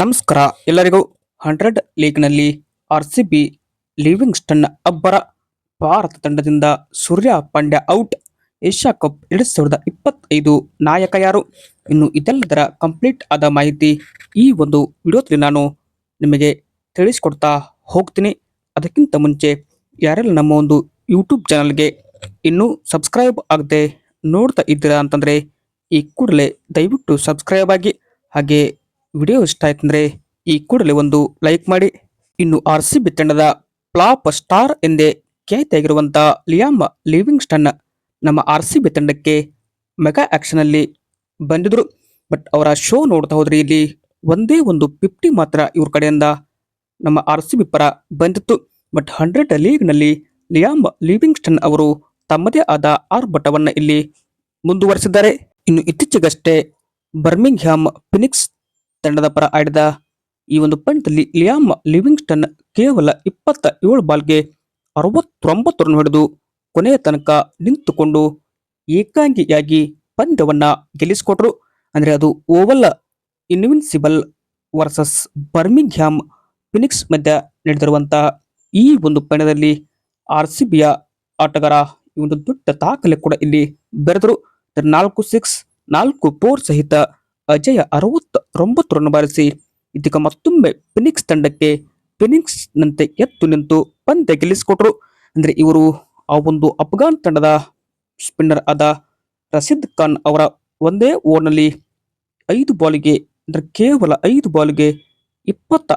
ನಮಸ್ಕಾರ, ಎಲ್ಲರಿಗೂ ಹಂಡ್ರೆಡ್ ಲೀಗ್ನಲ್ಲಿ ಆರ್ ಸಿ ಬಿ ಲಿವಿಂಗ್ಸ್ಟನ್ ಅಬ್ಬರ ಭಾರತ ತಂಡದಿಂದ Surya Pandya out, Asia cup ಎರಡ್ ಸಾವಿರದ ಇಪ್ಪತ್ತೈದು ನಾಯಕ ಯಾರು? ಇನ್ನು ಇದೆಲ್ಲದರ ಕಂಪ್ಲೀಟ್ ಆದ ಮಾಹಿತಿ ಈ ಒಂದು ವಿಡಿಯೋದಲ್ಲಿ ನಾನು ನಿಮಗೆ ತಿಳಿಸಿಕೊಡ್ತಾ ಹೋಗ್ತೀನಿ. ಅದಕ್ಕಿಂತ ಮುಂಚೆ ಯಾರೆಲ್ಲ ನಮ್ಮ ಒಂದು ಯೂಟ್ಯೂಬ್ ಚಾನಲ್ಗೆ ಇನ್ನೂ ಸಬ್ಸ್ಕ್ರೈಬ್ ಆಗದೆ ನೋಡ್ತಾ ಇದ್ದೀರಾ ಅಂತಂದರೆ ಈ ಕೂಡಲೇ ದಯವಿಟ್ಟು ಸಬ್ಸ್ಕ್ರೈಬ್ ಆಗಿ ಹಾಗೆ ವಿಡಿಯೋ ಇಷ್ಟ ಆಯ್ತಂದ್ರೆ ಈ ಕೂಡಲೇ ಒಂದು ಲೈಕ್ ಮಾಡಿ. ಇನ್ನು ಆರ್ ಸಿ ಬಿ ತಂಡದ ಪ್ಲಾಪ್ ಸ್ಟಾರ್ ಎಂದೇ ಖ್ಯಾತಿಯಾಗಿರುವಂಥ ಲಿಯಾಮ್ ಲಿವಿಂಗ್ಸ್ಟನ್ ನಮ್ಮ ಆರ್ ಸಿ ಬಿ ತಂಡಕ್ಕೆ ಮೆಗಾ ಆಕ್ಷನ್ ಅಲ್ಲಿ ಬಂದಿದ್ರು. ಬಟ್ ಅವರ ಶೋ ನೋಡ್ತಾ ಹೋದ್ರೆ ಇಲ್ಲಿ ಒಂದೇ ಒಂದು ಫಿಫ್ಟಿ ಮಾತ್ರ ಇವ್ರ ಕಡೆಯಿಂದ ನಮ್ಮ ಆರ್ ಸಿ ಬಿ ಪರ ಬಂದಿತ್ತು. ಬಟ್ ಹಂಡ್ರೆಡ್ ಲೀಗ್ನಲ್ಲಿ ಲಿಯಾಮ್ ಲಿವಿಂಗ್ಸ್ಟನ್ ಅವರು ತಮ್ಮದೇ ಆದ ಆರ್ಭಟವನ್ನ ಇಲ್ಲಿ ಮುಂದುವರೆಸಿದ್ದಾರೆ. ಇನ್ನು ಇತ್ತೀಚೆಗಷ್ಟೇ ಬರ್ಮಿಂಗ್ಹ್ಯಾಮ್ ಫಿನಿಕ್ಸ್ ತಂಡದ ಪರ ಆಡಿದ ಈ ಒಂದು ಪಂದ್ಯದಲ್ಲಿ ಲಿಯಾಮ್ ಲಿವಿಂಗ್ಸ್ಟನ್ ಕೇವಲ ಇಪ್ಪತ್ತ ಏಳು ಬಾಲ್ಗೆ ಅರವತ್ತೊಂಬತ್ತು ರನ್ ಹೊಡೆದು ಕೊನೆಯ ತನಕ ನಿಂತುಕೊಂಡು ಏಕಾಂಗಿಯಾಗಿ ಪಂದ್ಯವನ್ನು ಗೆಲ್ಲಿಸಿಕೊಟ್ರು. ಅಂದರೆ ಅದು Oval Invincibles versus Birmingham Phoenix ಮಧ್ಯ ನಡೆದಿರುವಂತಹ ಈ ಒಂದು ಪಂದ್ಯದಲ್ಲಿ ಆರ್ ಸಿ ಬಿಯ ಆಟಗಾರ ಈ ಒಂದು ದೊಡ್ಡ ದಾಖಲೆ ಕೂಡ ಇಲ್ಲಿ ಬೆರೆದರು. ನಾಲ್ಕು ಸಿಕ್ಸ್, ನಾಲ್ಕು ಫೋರ್ ಸಹಿತ ಅಜಯ ಅರವತ್ತೊಂಬತ್ತು ರನ್ ಬಾರಿಸಿ, ಇದೀಗ ಮತ್ತೊಮ್ಮೆ ಫಿನಿಕ್ಸ್ ತಂಡಕ್ಕೆ ಫಿನಿಕ್ಸ್ ನಂತೆ ಎತ್ತು ನಿಂತು ಪಂದ್ಯ ಗೆಲ್ಲಿಸಿಕೊಟ್ರು. ಅಂದ್ರೆ ಇವರು ಆ ಒಂದು ಅಫ್ಘಾನ್ ತಂಡದ ಸ್ಪಿನ್ನರ್ ಆದ ರಸೀದ್ ಖಾನ್ ಅವರ ಒಂದೇ ಓವರ್ನಲ್ಲಿ ಐದು ಬಾಲಿಗೆ, ಅಂದ್ರೆ ಕೇವಲ ಐದು ಬಾಲಿಗೆ ಇಪ್ಪತ್ತ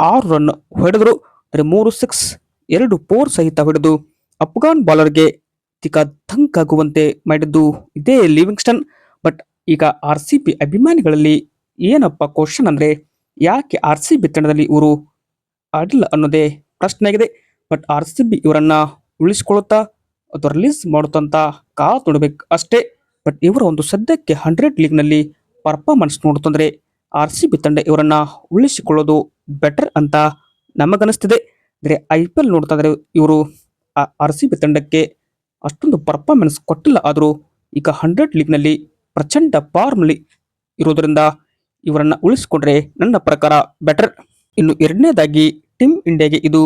ಆರು ರನ್ ಹೊಡೆದರು. ಅಂದ್ರೆ ಮೂರು ಸಿಕ್ಸ್, ಎರಡು ಫೋರ್ ಸಹಿತ ಹೊಡೆದು ಅಫ್ಘಾನ್ ಬಾಲರ್ಗೆ ತೀಕ ದಂಕಾಗುವಂತೆ ಮಾಡಿದ್ದು ಇದೇ ಲಿವಿಂಗ್ಸ್ಟನ್ ಬಟ್ ಈಗ ಆರ್ ಸಿ ಬಿ ಅಭಿಮಾನಿಗಳಲ್ಲಿ ಏನಪ್ಪ ಕ್ವಶನ್ ಅಂದರೆ ಯಾಕೆ ಆರ್ ಸಿ ಬಿ ತಂಡದಲ್ಲಿ ಇವರು ಆಡಿಲ್ಲ ಅನ್ನೋದೇ ಪ್ರಶ್ನೆ ಆಗಿದೆ ಬಟ್ ಆರ್ ಸಿ ಬಿ ಇವರನ್ನು ಉಳಿಸ್ಕೊಳುತ್ತಾ ಅಥವಾ ರಿಲೀಸ್ ಮಾಡುತ್ತಂತ ಕಾಲು ನೋಡಬೇಕು ಅಷ್ಟೇ. ಬಟ್ ಇವರ ಒಂದು ಸದ್ಯಕ್ಕೆ ಹಂಡ್ರೆಡ್ ಲೀಗ್ನಲ್ಲಿ ಪರ್ಫಾರ್ಮೆನ್ಸ್ ನೋಡುತ್ತಂದರೆ ಆರ್ ಸಿ ಬಿ ತಂಡ ಇವರನ್ನು ಉಳಿಸಿಕೊಳ್ಳೋದು ಬೆಟರ್ ಅಂತ ನಮಗನ್ನಿಸ್ತಿದೆ. ಅಂದರೆ ಐ ಪಿ ಎಲ್ ನೋಡ್ತಾ ಇದ್ರೆ ಇವರು ಆರ್ ಸಿ ಬಿ ತಂಡಕ್ಕೆ ಅಷ್ಟೊಂದು ಪರ್ಫಾರ್ಮೆನ್ಸ್ ಕೊಟ್ಟಿಲ್ಲ ಆದರೂ ಈಗ ಹಂಡ್ರೆಡ್ ಲೀಗ್ನಲ್ಲಿ ಪ್ರಚಂಡ ಫಾರ್ಮ್ಲಿ ಇರೋದರಿಂದ ಇವರನ್ನು ಉಳಿಸಿಕೊಂಡ್ರೆ ನನ್ನ ಪ್ರಕಾರ ಬೆಟರ್ ಇನ್ನು ಎರಡನೇದಾಗಿ ಟೀಮ್ ಇಂಡಿಯಾಗೆ ಇದು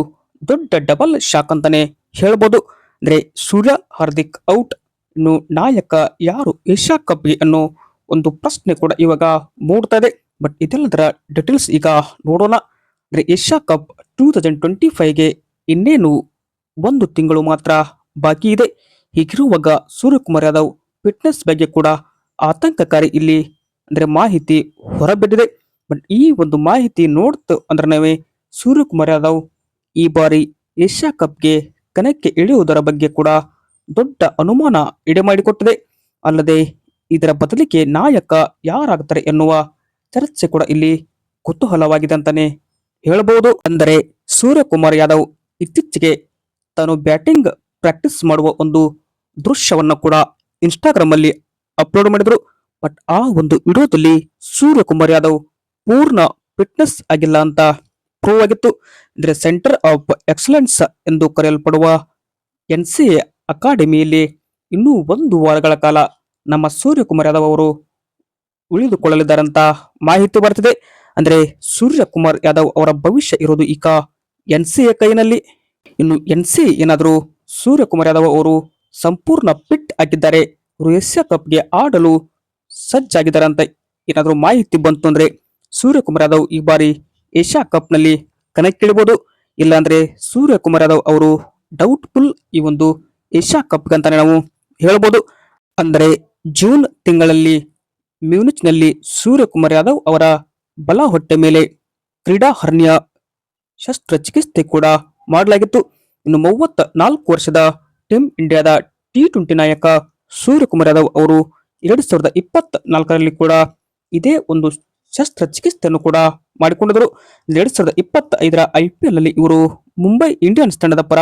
ದೊಡ್ಡ ಡಬಲ್ ಶಾಕ್ ಅಂತಾನೆ ಹೇಳ್ಬೋದು. ಅಂದ್ರೆ ಸೂರ್ಯ ಹಾರ್ದಿಕ್ ಔಟ್ ಇನ್ನು ನಾಯಕ ಯಾರು ಏಷ್ಯಾ ಕಪ್ಗೆ ಅನ್ನೋ ಒಂದು ಪ್ರಶ್ನೆ ಕೂಡ ಇವಾಗ ಮೂಡ್ತಾ ಇದೆ. ಬಟ್ ಇದೆಲ್ಲದರ ಡೀಟೇಲ್ಸ್ ಈಗ ನೋಡೋಣ. ಅಂದ್ರೆ Asia cup two thousand twenty ಫೈವ್ಗೆ ಇನ್ನೇನು ಒಂದು ತಿಂಗಳು ಮಾತ್ರ ಬಾಕಿ ಇದೆ. ಹೀಗಿರುವಾಗ ಸೂರ್ಯಕುಮಾರ್ ಯಾದವ್ ಫಿಟ್ನೆಸ್ ಬಗ್ಗೆ ಕೂಡ ಆತಂಕಕಾರಿ ಇಲ್ಲಿ ಅಂದ್ರೆ ಮಾಹಿತಿ ಹೊರಬಿದ್ದಿದೆ. ಬಟ್ ಈ ಒಂದು ಮಾಹಿತಿ ನೋಡ್ತು ಅಂದ್ರೆ ನಾವೇ ಸೂರ್ಯಕುಮಾರ್ ಯಾದವ್ ಈ ಬಾರಿ ಏಷ್ಯಾ ಕಪ್ಗೆ ಕನಕ್ಕೆ ಇಳಿಯುವುದರ ಬಗ್ಗೆ ಕೂಡ ದೊಡ್ಡ ಅನುಮಾನ ಇಡೆ ಮಾಡಿಕೊಟ್ಟಿದೆ ಅಲ್ಲದೆ ಇದರ ಬದಲಿಗೆ ನಾಯಕ ಯಾರಾಗ್ತಾರೆ ಎನ್ನುವ ಚರ್ಚೆ ಕೂಡ ಇಲ್ಲಿ ಕುತೂಹಲವಾಗಿದೆ ಅಂತಾನೆ ಹೇಳಬಹುದು ಅಂದರೆ ಸೂರ್ಯಕುಮಾರ್ ಯಾದವ್ ಇತ್ತೀಚೆಗೆ ತಾನು ಬ್ಯಾಟಿಂಗ್ ಪ್ರಾಕ್ಟೀಸ್ ಮಾಡುವ ಒಂದು ದೃಶ್ಯವನ್ನು ಕೂಡ ಇನ್ಸ್ಟಾಗ್ರಾಮ್ ಅಲ್ಲಿ ಅಪ್ಲೋಡ್ ಮಾಡಿದ್ರು. ಬಟ್ ಆ ಒಂದು ವಿಡಿಯೋದಲ್ಲಿ ಸೂರ್ಯಕುಮಾರ್ ಯಾದವ್ ಪೂರ್ಣ ಫಿಟ್ನೆಸ್ ಆಗಿಲ್ಲ ಅಂತ ಪ್ರೂವ್ ಆಗಿತ್ತು. ಅಂದ್ರೆ ಸೆಂಟರ್ ಆಫ್ ಎಕ್ಸಲೆನ್ಸ್ ಎಂದು ಕರೆಯಲ್ಪಡುವ ಎನ್ ಸಿ ಎ ಅಕಾಡೆಮಿಯಲ್ಲಿ ಇನ್ನೂ ಒಂದು ವಾರಗಳ ಕಾಲ ನಮ್ಮ ಸೂರ್ಯಕುಮಾರ್ ಯಾದವ್ ಅವರು ಉಳಿದುಕೊಳ್ಳಲಿದ್ದಾರಂತ ಮಾಹಿತಿ ಬರ್ತಿದೆ. ಅಂದ್ರೆ ಸೂರ್ಯಕುಮಾರ್ ಯಾದವ್ ಅವರ ಭವಿಷ್ಯ ಇರೋದು ಈಗ ಎನ್ ಸಿ ಎ ಕೈನಲ್ಲಿ ಇನ್ನು ಎನ್ ಸಿ ಏನಾದರೂ ಸೂರ್ಯಕುಮಾರ್ ಯಾದವ್ ಅವರು ಸಂಪೂರ್ಣ ಫಿಟ್ ಆಗಿದ್ದಾರೆ ಏಷ್ಯಾ ಕಪ್ಗೆ ಆಡಲು ಸಜ್ಜಾಗಿದ್ದಾರೆ ಅಂತ ಏನಾದರೂ ಮಾಹಿತಿ ಬಂತು ಅಂದರೆ ಸೂರ್ಯಕುಮಾರ್ ಯಾದವ್ ಈ ಬಾರಿ ಏಷ್ಯಾ ಕಪ್ನಲ್ಲಿ ಕಣಕ್ಕಿಳಬಹುದು ಇಲ್ಲಾಂದ್ರೆ ಸೂರ್ಯಕುಮಾರ್ ಯಾದವ್ ಅವರು ಡೌಟ್ಫುಲ್ ಈ ಒಂದು ಏಷ್ಯಾ ಕಪ್ ಅಂತಾನೆ ನಾವು ಹೇಳ್ಬೋದು. ಅಂದರೆ ಜೂನ್ ತಿಂಗಳಲ್ಲಿ ಮ್ಯೂನಿಚ್ನಲ್ಲಿ ಸೂರ್ಯಕುಮಾರ್ ಯಾದವ್ ಅವರ ಬಲ ಹೊಟ್ಟೆ ಮೇಲೆ ಕ್ರೀಡಾ ಹರ್ನಿಯ ಶಸ್ತ್ರಚಿಕಿತ್ಸೆ ಕೂಡ ಮಾಡಲಾಗಿತ್ತು. ಇನ್ನು ಮೂವತ್ತ ನಾಲ್ಕು ವರ್ಷದ ಟೀಮ್ ಇಂಡಿಯಾದ ಟಿ ಟ್ವೆಂಟಿ ನಾಯಕ ಸೂರ್ಯಕುಮಾರ್ ಯಾದವ್ ಅವರು ಎರಡು ಸಾವಿರದ ಇಪ್ಪತ್ತ ನಾಲ್ಕರಲ್ಲಿ ಕೂಡ ಇದೇ ಒಂದು ಶಸ್ತ್ರಚಿಕಿತ್ಸೆಯನ್ನು ಕೂಡ ಮಾಡಿಕೊಂಡಿದ್ದರು ಎರಡು ಸಾವಿರದ ಇಪ್ಪತ್ತ ಐದರ ಐ ಪಿ ಎಲ್ನಲ್ಲಿ ಇವರು ಮುಂಬೈ ಇಂಡಿಯನ್ಸ್ ತಂಡದ ಪರ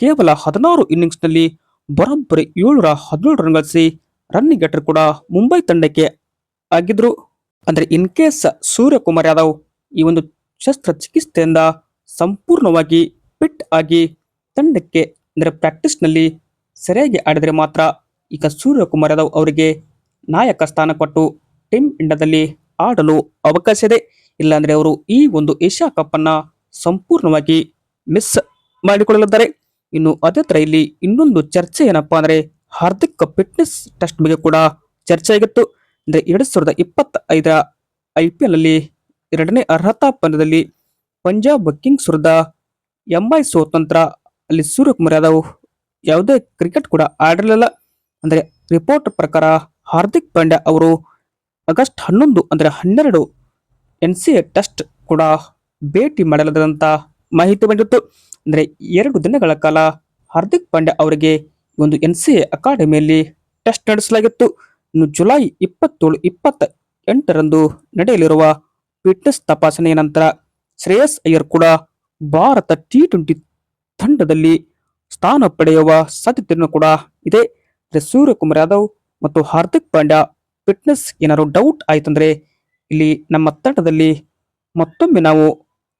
ಕೇವಲ ಹದಿನಾರು ಇನ್ನಿಂಗ್ಸ್ನಲ್ಲಿ ಬರೋಬ್ಬರಿ ಏಳ್ನೂರ ಹದಿನೇಳು ರನ್ ಗಳಿಸಿ ರನ್ನಿಂಗ್ ಗೆಟರ್ ಕೂಡ ಮುಂಬೈ ತಂಡಕ್ಕೆ ಆಗಿದ್ರು. ಅಂದ್ರೆ ಇನ್ ಕೇಸ್ ಸೂರ್ಯಕುಮಾರ್ ಯಾದವ್ ಈ ಒಂದು ಶಸ್ತ್ರಚಿಕಿತ್ಸೆಯಿಂದ ಸಂಪೂರ್ಣವಾಗಿ ಫಿಟ್ ಆಗಿ ತಂಡಕ್ಕೆ, ಅಂದ್ರೆ ಪ್ರಾಕ್ಟೀಸ್ನಲ್ಲಿ ಸರಿಯಾಗಿ ಆಡಿದರೆ ಮಾತ್ರ ಈಗ ಸೂರ್ಯಕುಮಾರ್ ಯಾದವ್ ಅವರಿಗೆ ನಾಯಕ ಸ್ಥಾನ ಕೊಟ್ಟು ಟೀಮ್ ಇಂಡಿಯಾದಲ್ಲಿ ಆಡಲು ಅವಕಾಶ ಇದೆ. ಇಲ್ಲಾಂದ್ರೆ ಅವರು ಈ ಒಂದು ಏಷ್ಯಾ ಕಪ್ ಅನ್ನ ಸಂಪೂರ್ಣವಾಗಿ ಮಿಸ್ ಮಾಡಿಕೊಳ್ಳಲಿದ್ದಾರೆ. ಇನ್ನು ಅದೇ ತರ ಇಲ್ಲಿ ಇನ್ನೊಂದು ಚರ್ಚೆ ಏನಪ್ಪಾ ಅಂದ್ರೆ ಹಾರ್ದಿಕ್ ಫಿಟ್ನೆಸ್ ಟೆಸ್ಟ್ ಬಗ್ಗೆ ಕೂಡ ಚರ್ಚೆ ಆಗಿತ್ತು. ಅಂದ್ರೆ ಎರಡ್ ಸಾವಿರದ ಇಪ್ಪತ್ತ ಐದರ ಐ ಪಿ ಎಲ್ ಅಲ್ಲಿ ಎರಡನೇ ಅರ್ಹತಾ ಪಂದ್ಯದಲ್ಲಿ ಪಂಜಾಬ್ ಕಿಂಗ್ಸ್ ವಿರುದ್ಧ ಎಂಐ ಸೋತ ನಂತರ ಅಲ್ಲಿ ಸೂರ್ಯಕುಮಾರ್ ಯಾದವ್ ಯಾವುದೇ ಕ್ರಿಕೆಟ್ ಕೂಡ ಆಡಿರಲಿಲ್ಲ. ಅಂದ್ರೆ ರಿಪೋರ್ಟ್ ಪ್ರಕಾರ ಹಾರ್ದಿಕ್ ಪಾಂಡ್ಯ ಅವರು ಆಗಸ್ಟ್ ಹನ್ನೊಂದು ಅಂದರೆ ಹನ್ನೆರಡು ಎನ್ ಸಿ ಎ ಟೆಸ್ಟ್ ಕೂಡ ಭೇಟಿ ಮಾಡಲಾದಂಥ ಮಾಹಿತಿ ಬಂದಿತ್ತು. ಅಂದರೆ ಎರಡು ದಿನಗಳ ಕಾಲ ಹಾರ್ದಿಕ್ ಪಾಂಡ್ಯ ಅವರಿಗೆ ಒಂದು ಎನ್ ಸಿ ಎ ಅಕಾಡೆಮಿಯಲ್ಲಿ ಟೆಸ್ಟ್ ನಡೆಸಲಾಗಿತ್ತು. ಇನ್ನು ಜುಲೈ ಇಪ್ಪತ್ತೇಳು ಇಪ್ಪತ್ತ ಎಂಟರಂದು ನಡೆಯಲಿರುವ ಫಿಟ್ನೆಸ್ ತಪಾಸಣೆಯ ನಂತರ ಶ್ರೇಯಸ್ ಅಯ್ಯರ್ ಕೂಡ ಭಾರತ ಟಿ ಟ್ವೆಂಟಿ ತಂಡದಲ್ಲಿ ಸ್ಥಾನ ಪಡೆಯುವ ಸಾಧ್ಯತೆಯನ್ನು ಕೂಡ ಇದೆ. ಸೂರ್ಯಕುಮಾರ್ ಯಾದವ್ ಮತ್ತು ಹಾರ್ದಿಕ್ ಪಾಂಡ್ಯ ಫಿಟ್ನೆಸ್ ಏನಾದ್ರು ಡೌಟ್ ಆಯ್ತಂದ್ರೆ ಇಲ್ಲಿ ನಮ್ಮ ತಂಡದಲ್ಲಿ ಮತ್ತೊಮ್ಮೆ ನಾವು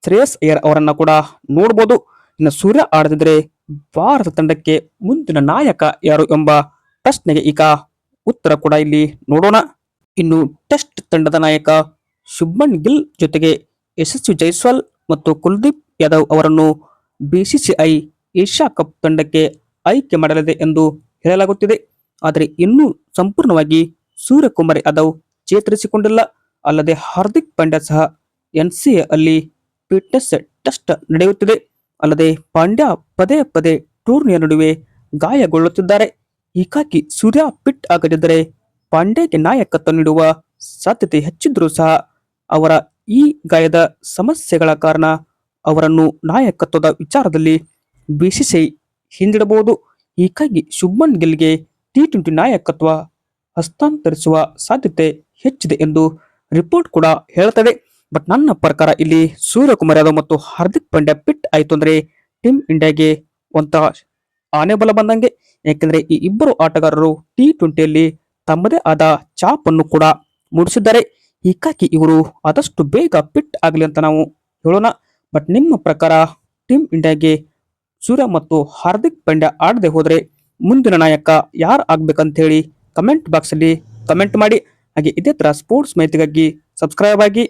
ಶ್ರೇಯಸ್ ಅಯ್ಯರ್ ಅವರನ್ನ ಕೂಡ ನೋಡಬಹುದು ಇನ್ನು ಸೂರ್ಯ ಆಡದಿದ್ರೆ ಭಾರತ ತಂಡಕ್ಕೆ ಮುಂದಿನ ನಾಯಕ ಯಾರು ಎಂಬ ಪ್ರಶ್ನೆಗೆ ಈಗ ಉತ್ತರ ಕೂಡ ಇಲ್ಲಿ ನೋಡೋಣ. ಇನ್ನು ಟೆಸ್ಟ್ ತಂಡದ ನಾಯಕ ಶುಭ್ಮನ್ ಗಿಲ್ ಜೊತೆಗೆ ಯಶಸ್ವಿ ಜೈಸ್ವಾಲ್ ಮತ್ತು ಕುಲ್ದೀಪ್ ಯಾದವ್ ಅವರನ್ನು ಬಿಸಿಸಿಐ ಏಷ್ಯಾ ಕಪ್ ತಂಡಕ್ಕೆ ಆಯ್ಕೆ ಮಾಡಲಿದೆ ಎಂದು ಹೇಳಲಾಗುತ್ತಿದೆ. ಆದರೆ ಇನ್ನೂ ಸಂಪೂರ್ಣವಾಗಿ ಸೂರ್ಯಕುಮಾರ್ ಯಾದವ್ ಚೇತರಿಸಿಕೊಂಡಿಲ್ಲ. ಅಲ್ಲದೆ ಹಾರ್ದಿಕ್ ಪಾಂಡ್ಯ ಸಹ ಎನ್ಸಿಎ ಅಲ್ಲಿ ಫಿಟ್ನೆಸ್ ಟೆಸ್ಟ್ ನಡೆಯುತ್ತಿದೆ. ಅಲ್ಲದೆ ಪಾಂಡ್ಯ ಪದೇ ಪದೇ ಟೂರ್ನಿಯ ನಡುವೆ ಗಾಯಗೊಳ್ಳುತ್ತಿದ್ದಾರೆ. ಹೀಗಾಗಿ ಸೂರ್ಯ ಫಿಟ್ ಆಗದಿದ್ದರೆ ಪಾಂಡ್ಯಕ್ಕೆ ನಾಯಕತ್ವ ನೀಡುವ ಸಾಧ್ಯತೆ ಹೆಚ್ಚಿದ್ರೂ ಸಹ ಅವರ ಈ ಗಾಯದ ಸಮಸ್ಯೆಗಳ ಕಾರಣ ಅವರನ್ನು ನಾಯಕತ್ವದ ವಿಚಾರದಲ್ಲಿ ಬಿಸಿಸಿಐ ಹಿಂದಿಡಬಹುದು. ಹೀಗಾಗಿ ಶುಭ್ಮನ್ ಗಿಲ್ಗೆ ಟಿ ಟ್ವೆಂಟಿ ನಾಯಕತ್ವ ಹಸ್ತಾಂತರಿಸುವ ಸಾಧ್ಯತೆ ಹೆಚ್ಚಿದೆ ಎಂದು ರಿಪೋರ್ಟ್ ಕೂಡ ಹೇಳ್ತದೆ ಬಟ್ ನನ್ನ ಪ್ರಕಾರ ಇಲ್ಲಿ ಸೂರ್ಯಕುಮಾರ್ ಯಾದವ್ ಮತ್ತು ಹಾರ್ದಿಕ್ ಪಾಂಡ್ಯ ಪಿಟ್ ಆಯಿತು ಅಂದ್ರೆ ಟೀಮ್ ಇಂಡಿಯಾಗೆ ಒಂಥ ಆನೆ ಬಲ ಬಂದಂಗೆ. ಯಾಕೆಂದ್ರೆ ಈ ಇಬ್ಬರು ಆಟಗಾರರು ಟಿ ಟ್ವೆಂಟಿಯಲ್ಲಿ ತಮ್ಮದೇ ಆದ ಚಾಪನ್ನು ಕೂಡ ಮೂಡಿಸಿದ್ದಾರೆ. ಹೀಗಾಗಿ ಇವರು ಆದಷ್ಟು ಬೇಗ ಪಿಟ್ ಆಗಲಿ ಅಂತ ನಾವು ಹೇಳೋಣ. ಬಟ್ ನಿಮ್ಮ ಪ್ರಕಾರ ಟೀಮ್ ಇಂಡಿಯಾಗೆ ಸೂರ್ಯ ಮತ್ತು ಹಾರ್ದಿಕ್ ಪಾಂಡ್ಯ ಆಡದೆ ಹೋದರೆ ಮುಂದಿನ ನಾಯಕ ಯಾರು ಆಗ್ಬೇಕಂತ ಹೇಳಿ ಕಮೆಂಟ್ ಬಾಕ್ಸ್ ಅಲ್ಲಿ ಕಮೆಂಟ್ ಮಾಡಿ. ಹಾಗೆ ಇದೇ ತರ ಸ್ಪೋರ್ಟ್ಸ್ ಮಾಹಿತಿಗಾಗಿ ಸಬ್ಸ್ಕ್ರೈಬ್ ಆಗಿ.